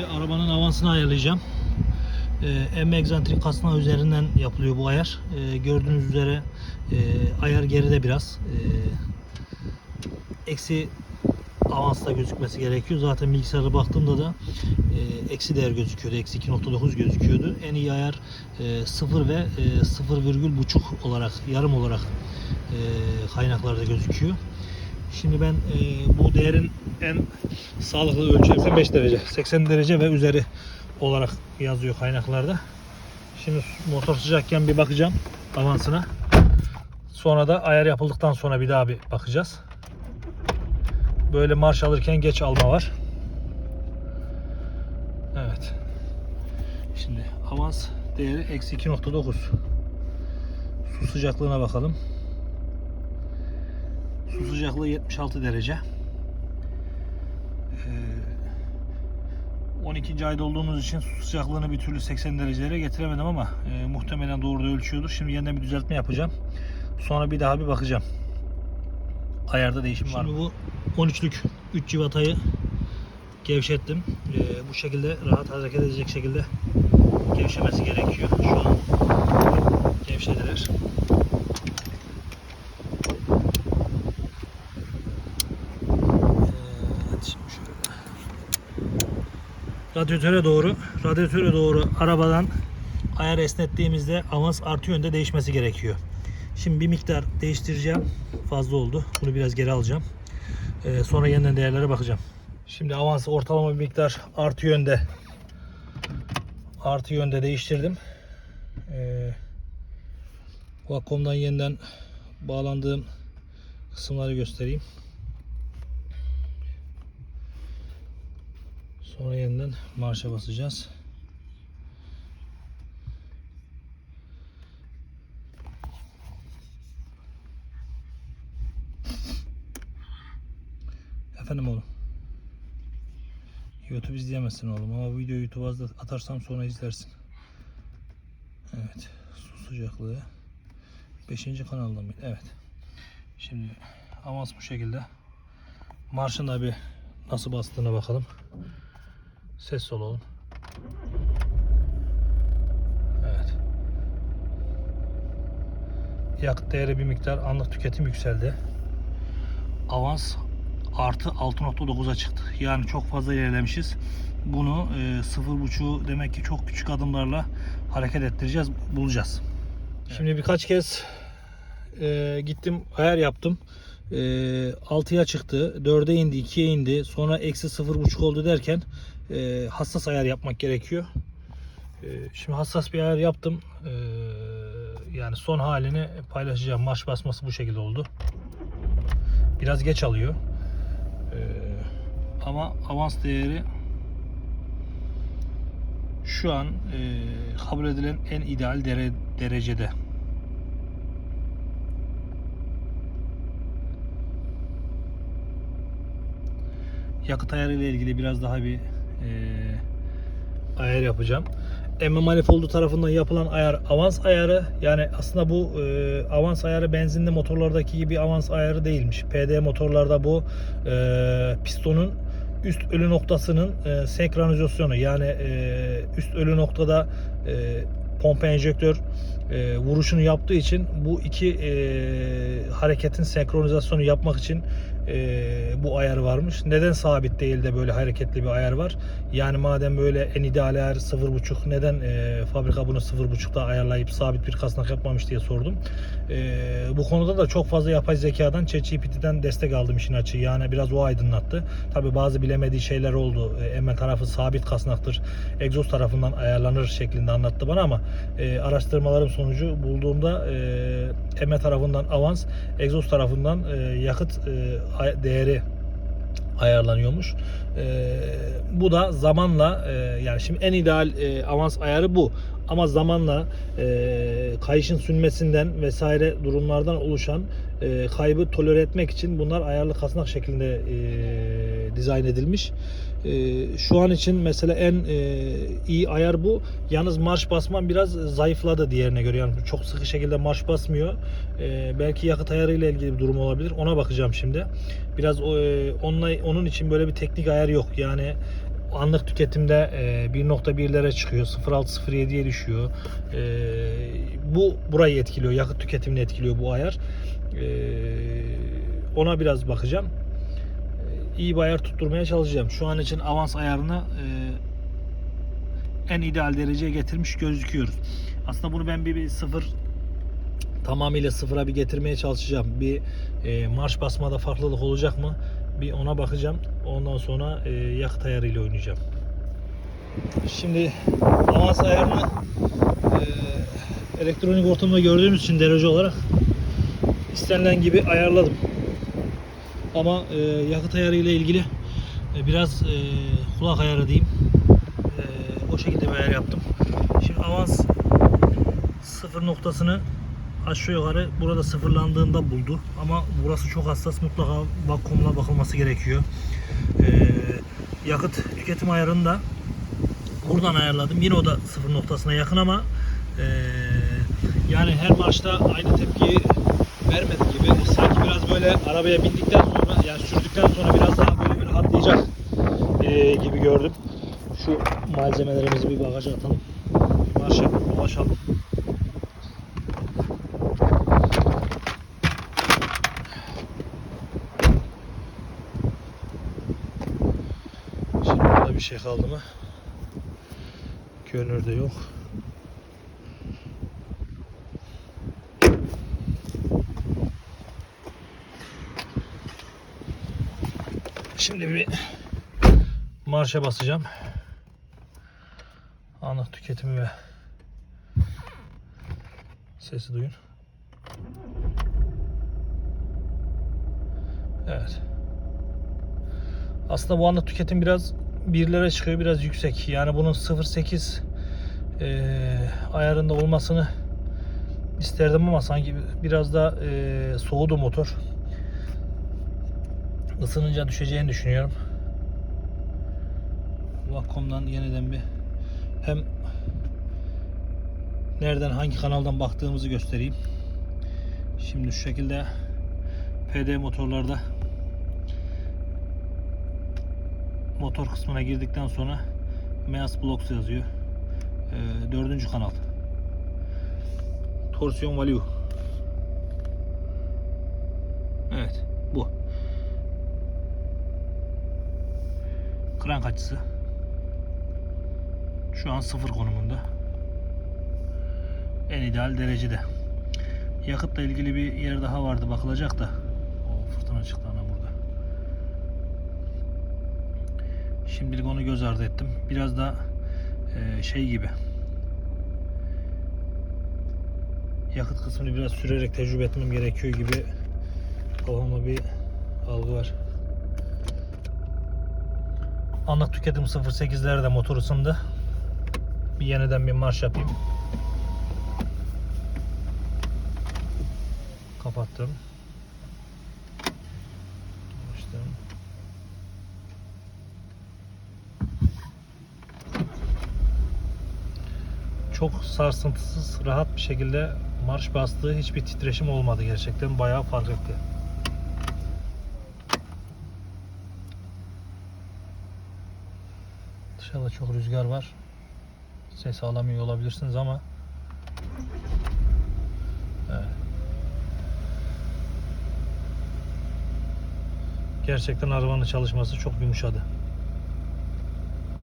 Şimdi arabanın avansını ayarlayacağım. Ee, M egzantrik kasnağı üzerinden yapılıyor bu ayar. Ee, gördüğünüz üzere e, ayar geride biraz. Ee, eksi avansta gözükmesi gerekiyor. Zaten bilgisayara baktığımda da e, eksi değer gözüküyordu. Eksi 2.9 gözüküyordu. En iyi ayar e, 0 ve e, 0,5 olarak yarım olarak e, kaynaklarda gözüküyor. Şimdi ben e, bu değerin en sağlıklı ölçü 85 derece, 80 derece ve üzeri olarak yazıyor kaynaklarda. Şimdi motor sıcakken bir bakacağım avansına. Sonra da ayar yapıldıktan sonra bir daha bir bakacağız. Böyle marş alırken geç alma var. Evet. Şimdi avans değeri eksi 2.9. Su sıcaklığına bakalım. Su sıcaklığı 76 derece. Ee, 12. ayda olduğumuz için su sıcaklığını bir türlü 80 derecelere getiremedim ama e, muhtemelen doğru da ölçüyordur. Şimdi yeniden bir düzeltme yapacağım. Sonra bir daha bir bakacağım. Ayarda değişim var mı? bu 13'lük 3 civatayı gevşettim. Ee, bu şekilde rahat hareket edecek şekilde gevşemesi gerekiyor. Şu an gevşediler. Evet, şimdi şöyle. Radyatöre doğru, radyatöre doğru arabadan ayar esnettiğimizde avans artı yönde değişmesi gerekiyor. Şimdi bir miktar değiştireceğim. Fazla oldu. Bunu biraz geri alacağım. Ee, sonra yeniden değerlere bakacağım. Şimdi avansı ortalama bir miktar artı yönde artı yönde değiştirdim. Ee, Wacom'dan yeniden bağlandığım kısımları göstereyim. Sonra yeniden marşa basacağız. Efendim oğlum. YouTube izleyemezsin oğlum ama videoyu YouTube'a atarsam sonra izlersin. Evet. Su sıcaklığı. 5. kanalda mı? Evet. Şimdi avans bu şekilde. Marşın da bir nasıl bastığına bakalım. Ses olalım. Evet. Yakıt değeri bir miktar anlık tüketim yükseldi. Avans artı 6.9'a çıktı. Yani çok fazla ilerlemişiz. Bunu e, 0.5'u demek ki çok küçük adımlarla hareket ettireceğiz, bulacağız. Şimdi birkaç kez e, gittim, ayar yaptım. E, 6'ya çıktı, 4'e indi, 2'ye indi. Sonra eksi 0.5 oldu derken e, hassas ayar yapmak gerekiyor. E, şimdi hassas bir ayar yaptım. E, yani son halini paylaşacağım. Marş basması bu şekilde oldu. Biraz geç alıyor. Ee, ama avans değeri şu an e, kabul edilen en ideal dere, derecede. Yakıt ayarı ile ilgili biraz daha bir e, ayar yapacağım. emme manifoldu tarafından yapılan ayar avans ayarı. Yani aslında bu e, avans ayarı benzinli motorlardaki gibi avans ayarı değilmiş. PD motorlarda bu e, pistonun üst ölü noktasının e, senkronizasyonu yani e, üst ölü noktada e, pompa enjektör e, vuruşunu yaptığı için bu iki e, hareketin senkronizasyonu yapmak için e, bu ayar varmış. Neden sabit değil de böyle hareketli bir ayar var? Yani madem böyle en ideal ayar 0.5 neden e, fabrika bunu 0.5'da ayarlayıp sabit bir kasnak yapmamış diye sordum. E, bu konuda da çok fazla yapay zekadan ChatGPT'den destek aldım işin açığı. Yani biraz o aydınlattı. Tabi bazı bilemediği şeyler oldu. E, emme tarafı sabit kasnaktır. Egzoz tarafından ayarlanır şeklinde anlattı bana ama e, araştırmalarım sonucu bulduğumda e, emme tarafından avans, egzoz tarafından e, yakıt e, değeri ayarlanıyormuş. E, bu da zamanla e, yani şimdi en ideal e, avans ayarı bu. Ama zamanla e, kayışın sünmesinden vesaire durumlardan oluşan e, kaybı tolere etmek için bunlar ayarlı kasnak şeklinde e, dizayn edilmiş. E, şu an için mesela en e, iyi ayar bu. Yalnız marş basman biraz zayıfladı diğerine göre. Yani çok sıkı şekilde marş basmıyor. E, belki yakıt ayarı ile ilgili bir durum olabilir. Ona bakacağım şimdi. Biraz e, onunla, onun için böyle bir teknik ayar yok. Yani anlık tüketimde e, 1.1'lere çıkıyor. 0.6-0.7'ye düşüyor. E, bu burayı etkiliyor. Yakıt tüketimini etkiliyor bu ayar. E, ona biraz bakacağım. İyi bir ayar tutturmaya çalışacağım. Şu an için avans ayarını e, en ideal dereceye getirmiş gözüküyoruz. Aslında bunu ben bir, bir sıfır tamamıyla sıfıra bir getirmeye çalışacağım. Bir e, marş basmada farklılık olacak mı? Bir ona bakacağım. Ondan sonra e, yakıt ayarıyla oynayacağım. Şimdi avans ayarını e, elektronik ortamda gördüğümüz için derece olarak istenilen gibi ayarladım. Ama e, yakıt ayarı ile ilgili e, biraz e, kulak ayarı diyeyim. E, o şekilde bir ayar yaptım. Şimdi avans sıfır noktasını aşağı yukarı burada sıfırlandığında buldu. Ama burası çok hassas. Mutlaka vakumla bakılması gerekiyor. Ee, yakıt tüketim ayarını da buradan ayarladım. Yine o da sıfır noktasına yakın ama ee, yani her marşta aynı tepkiyi vermedi gibi. Sanki biraz böyle arabaya bindikten sonra yani sürdükten sonra biraz daha böyle bir rahatlayacak ee, gibi gördüm. Şu malzemelerimizi bir bagaja atalım. Bir marş. Şimdi burada bir şey kaldı mı? Görünürde yok. Şimdi bir marşa basacağım. Anlık tüketimi ve sesi duyun. Evet. Aslında bu anlık tüketim biraz birlere çıkıyor biraz yüksek. Yani bunun 0.8 eee, ayarında olmasını isterdim ama sanki biraz da eee, soğudu motor. Isınınca düşeceğini düşünüyorum. Vacom'dan yeniden bir hem nereden hangi kanaldan baktığımızı göstereyim. Şimdi şu şekilde PD motorlarda motor kısmına girdikten sonra Meas Blocks yazıyor. Ee, dördüncü kanal. Torsiyon value. Evet bu. Krank açısı. Şu an sıfır konumunda. En ideal derecede. Yakıtla ilgili bir yer daha vardı bakılacak da. O fırtına çıktı ana burada. Şimdilik onu göz ardı ettim. Biraz da e, şey gibi. Yakıt kısmını biraz sürerek tecrübe etmem gerekiyor gibi kafamda bir algı var. Anlık tüketim 0.8'lerde motor ısındı. Bir yeniden bir marş yapayım. Kapattım. Açtım. Çok sarsıntısız, rahat bir şekilde marş bastığı hiçbir titreşim olmadı gerçekten. Bayağı fark etti. Dışarıda çok rüzgar var. Ses alamıyor olabilirsiniz ama Evet. Gerçekten arabanın çalışması çok yumuşadı.